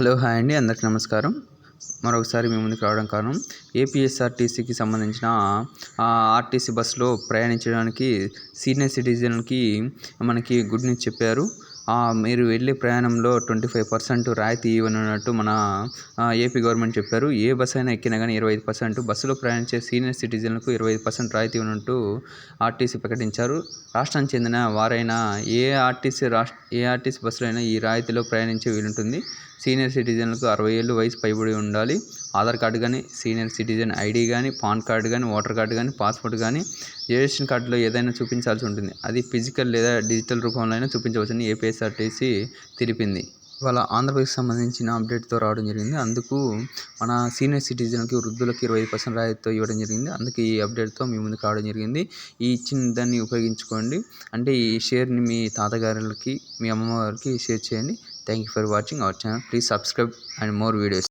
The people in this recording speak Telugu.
హలో హాయ్ అండి. అందరికి నమస్కారం. మరొకసారి మీ ముందుకు రావడం కారణం ఏపీఎస్ఆర్టీసీకి సంబంధించిన ఆర్టీసీ బస్సులో ప్రయాణించడానికి సీనియర్ సిటిజన్కి మనకి గుడ్ న్యూస్ చెప్పారు. మీరు వెళ్ళే ప్రయాణంలో ట్వంటీ ఫైవ్ పర్సెంట్ రాయితీ ఇవ్వనున్నట్టు మన ఏపీ గవర్నమెంట్ చెప్పారు. ఏ బస్ అయినా ఎక్కినా కానీ ఇరవై ఐదు పర్సెంట్. బస్సులో ప్రయాణించే సీనియర్ సిటిజన్లకు ఇరవై ఐదు పర్సెంట్ రాయితీ ఇవ్వనున్నట్టు ఆర్టీసీ ప్రకటించారు. రాష్ట్రానికి చెందిన వారైనా ఏ ఆర్టీసీ రాష్ట్ర ఏ ఆర్టీసీ బస్సులో అయినా ఈ రాయితీలో ప్రయాణించే వీలుంటుంది. సీనియర్ సిటిజన్లకు అరవై ఏళ్ళు వయసు పైబడి ఉండాలి. ఆధార్ కార్డు కానీ సీనియర్ సిటిజన్ ఐడి కానీ పాన్ కార్డు కానీ ఓటర్ కార్డు కానీ పాస్పోర్ట్ కానీ రేషన్ కార్డులో ఏదైనా చూపించాల్సి ఉంటుంది. అది ఫిజికల్ లేదా డిజిటల్ రూపంలో అయినా చూపించవచ్చని ఏపీఎస్ఆర్టీసీ తెలిపింది. ఇవాళ ఆంధ్రప్రదేశ్ సంబంధించిన అప్డేట్తో రావడం జరిగింది. అందుకు మన సీనియర్ సిటిజన్కి వృద్ధులకి ఇరవై పర్సెంట్ రాయితీతో ఇవ్వడం జరిగింది. అందుకే ఈ అప్డేట్తో మీ ముందుకు రావడం జరిగింది. ఈ ఇచ్చిన దాన్ని ఉపయోగించుకోండి. అంటే ఈ షేర్ని మీ తాతగారులకి మీ అమ్మమ్మ గారికి షేర్ చేయండి. Thank you for watching our channel. Please subscribe and more videos.